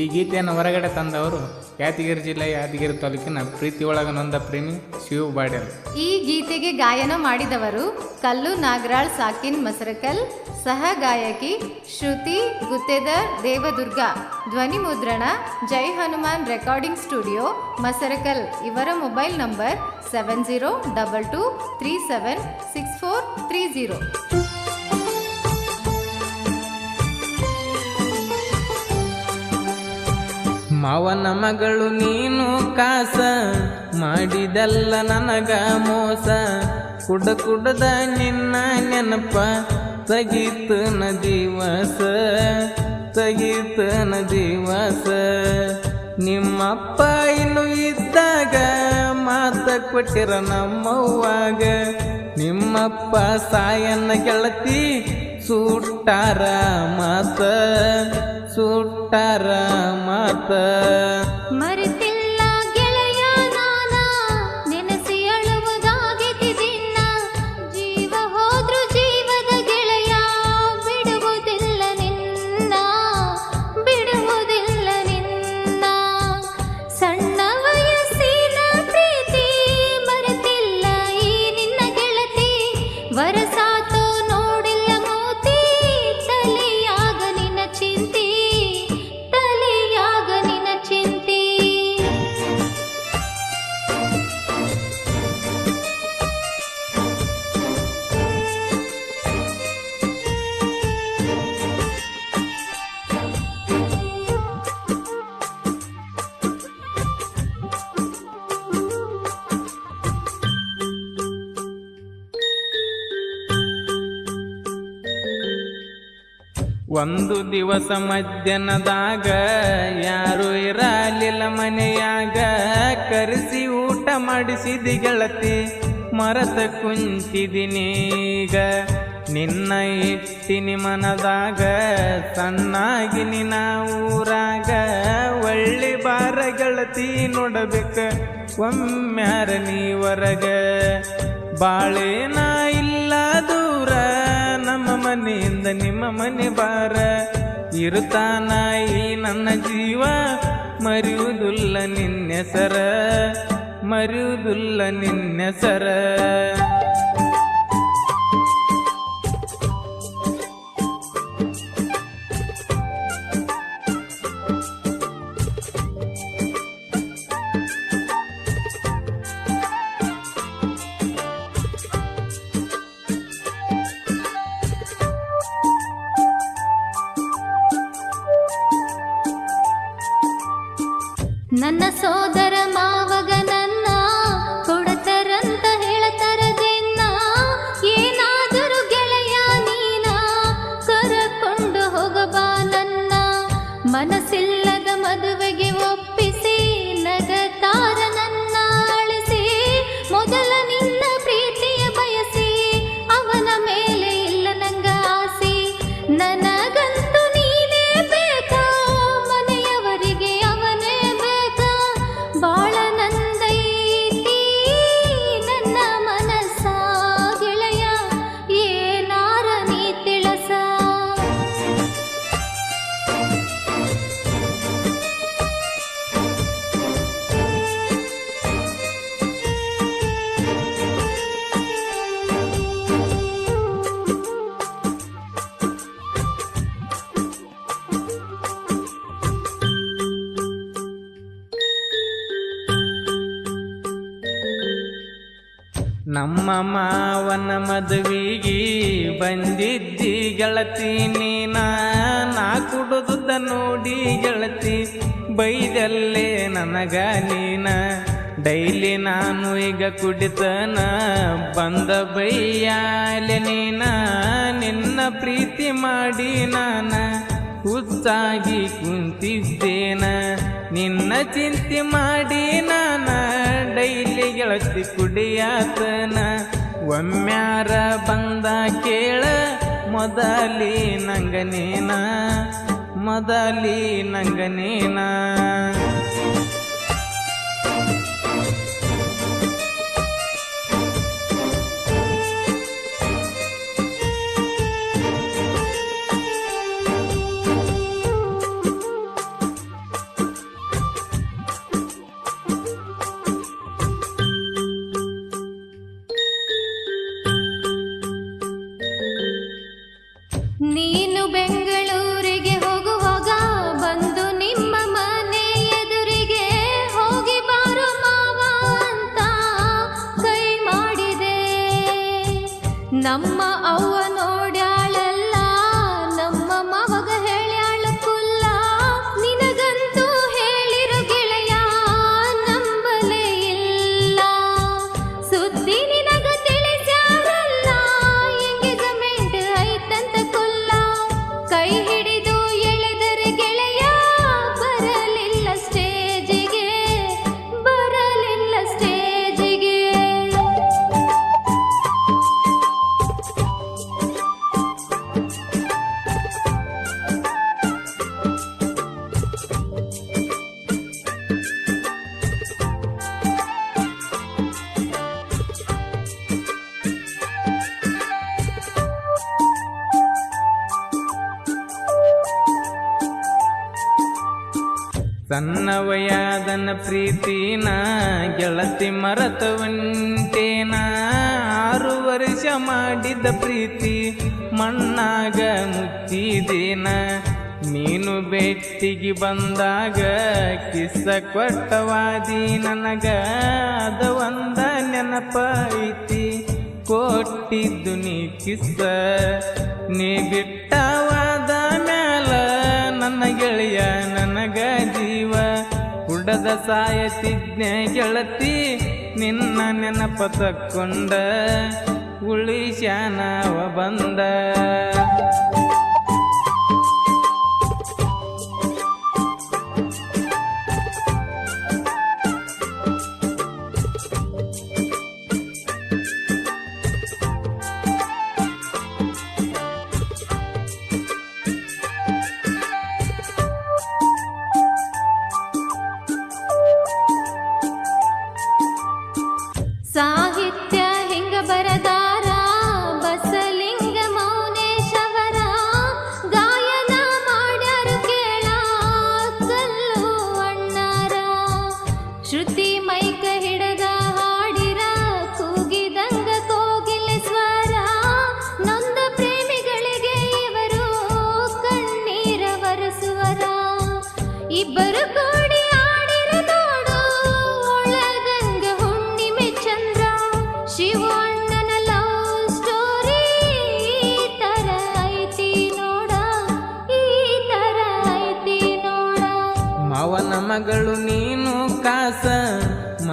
ಈ ಗೀತೆಯನ್ನು ಹೊರಗಡೆ ತಂದವರು ಯಾದಗಿರಿ ಜಿಲ್ಲೆ ಯಾದಗಿರಿ ತಾಲೂಕಿನ ಪ್ರೀತಿ ಒಳಗ ನೊಂದ ಪ್ರೇಮಿ ಶಿವ ಬಾಡ್ಯಲ್ ಈ ಗೀತೆಗೆ ಗಾಯನ ಮಾಡಿದವರು ಕಲ್ಲು ನಾಗರಾಳ್, ಸಾಕಿನ್ ಮಸರಕಲ್, ಸಹ ಗಾಯಕಿ ಶ್ರುತಿ, ಗುತ್ತೇದರ್, ದೇವದುರ್ಗ, ಧ್ವನಿ ಮುದ್ರಣ, ಜೈ ಹನುಮಾನ್ ರೆಕಾರ್ಡಿಂಗ್ ಸ್ಟುಡಿಯೋ, ಮಸರಕಲ್. ಇವರ mobile number seven zero double two three seven six four three zero. ಮಾವನ ಮಗಳು ನೀನು ಕಾಸ ಮಾಡಿದಲ್ಲ ನನಗ ಮೋಸ. ಕುಡ ಕುಡದ ನಿನ್ನ ನೆನಪ ತಗೀತು ನ ದಿವಸ ತಗೀತು ನ ದಿವಸ ನಿಮ್ಮಪ್ಪ ಇನ್ನು ಇದ್ದಾಗ ಮಾತ ಕೊಟ್ಟಿರ ನಮ್ಮವ್ವಾಗ. ನಿಮ್ಮಪ್ಪ ಸಾಯನ್ನ ಗೆಳತಿ ಸುಟ್ಟಾರ ಮಾತ ಸುಟ್ಟಾರ ಮಾತ. ಒಂದು ದಿವಸ ಮಧ್ಯಾಹ್ನದಾಗ ಯಾರು ಇರಲಿಲ್ಲ ಮನೆಯಾಗ, ಕರೆಸಿ ಊಟ ಮಾಡಿಸಿದಿ ಗೆಳತಿ, ಮರತ ಕುಂತಿದಿನೀಗ. ನಿನ್ನ ಇಟ್ಟಿನಿ ಮನದಾಗ, ಸಣ್ಣಾಗಿ ನಿನ್ನ ಊರಾಗ, ಒಳ್ಳೆ ಬಾರ ಗೆಳತಿ ನೋಡಬೇಕ, ಒಮ್ಮ್ಯಾರ ನೀವರಗ ಬಾಳೇನ ಇಲ್ಲ ಮನೆ ಬಾರ ಇರುತ್ತಾನ ಈ ನನ್ನ ಜೀವ? ಮರೆಯುವುದಿಲ್ಲ ನಿನ್ನೆಸರ ಮರೆಯುವುದಿಲ್ಲ ನಿನ್ನೆಸರ ನಮ್ಮ ಮಾವನ ಮದುವಿಗೆ ಬಂದಿದ್ದಿ ಗೆಳತಿ ನೀನ. ನಾ ಕುಡುದುದ ನೋಡಿ ಗೆಳತಿ, ಬೈದಲ್ಲೇ ನನಗ ನೀನ. ಡೈಲಿ ನಾನು ಈಗ ಕುಡಿತನ, ಬಂದ ಬೈಯಾಲೆ ನೀನ. ನಿನ್ನ ಪ್ರೀತಿ ಮಾಡಿ ನಾನ ಹುಚ್ಚಾಗಿ ಕುಂತಿದ್ದೇನ. ನಿನ್ನ ಚಿಂತೆ ಮಾಡಿ ನಾನ ಡೈಲಿ ಗೆಳತಿ ಕುಡಿಯಾತನ. ಒಮ್ಮ್ಯಾರ ಬಂದ ಕೇಳ ಮೊದಲಿ ನಂಗನೇನ ಮೊದಲಿ ನಂಗನೇನ ಸಣ್ಣ ವಯಾದನ ಪ್ರೀತಿನ ಗೆಳತಿ ಮರತವಂಟೇನ ಆರು ವರ್ಷ ಮಾಡಿದ ಪ್ರೀತಿ ಮಣ್ಣಾಗ ಮುಚ್ಚಿದೇನ? ನೀನು ಬೆಟ್ಟಿಗೆ ಬಂದಾಗ ಕಿಸ್ಸ ಕೊಟ್ಟವಾದಿ ನನಗ ಅದ ಒಂದ ನೆನಪೈತಿ. ಕೊಟ್ಟಿದ್ದು ನೀ ಕಿಸ್ಸ ನೀ ಬಿಟ್ಟವಾದ ಉಡದ ಸಾಯತಿಜ್ಞೆ ಗೆಳತಿ ನಿನ್ನ ನೆನಪ ತಕ್ಕೊಂಡ ಉಳಿಸ್ಯಾನವ ಬಂದ.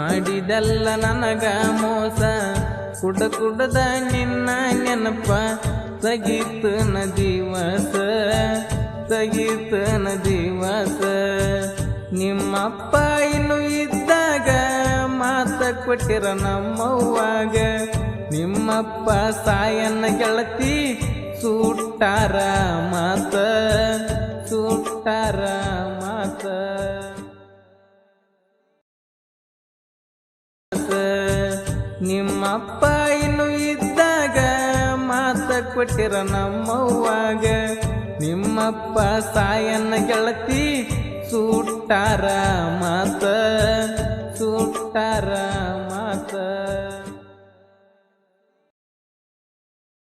ಮಾಡಿದಲ್ಲ ನನಗ ಮೋಸ. ಕುಡ ಕುಡದ ನಿನ್ನ ನೆನಪ ಸಗೀತ ನ ದಿವಸ ತಗೀತು ನ ದಿವಸ ನಿಮ್ಮಪ್ಪ ಇನ್ನು ಇದ್ದಾಗ ಮಾತ ಕೊಟ್ಟಿರ ನಮ್ಮವ್ವಾಗ. ನಿಮ್ಮಪ್ಪ ಸಾಯನ್ನ ಗೆಳತಿ ಸುಟ್ಟಾರ ಮಾತ. ಸುಟ್ಟಾರ ನಿಮ್ಮಪ್ಪ ಇನ್ನು ಇದ್ದಾಗ ಮಾತ ಕೊಟ್ಟಿರ ನಮ್ಮವ್ವಾಗ. ನಿಮ್ಮಪ್ಪ ಸಾಯನ್ನ ಗೆಳತಿ ಸುಟ್ಟಾರ ಮಾತ ಸುಟ್ಟಾರ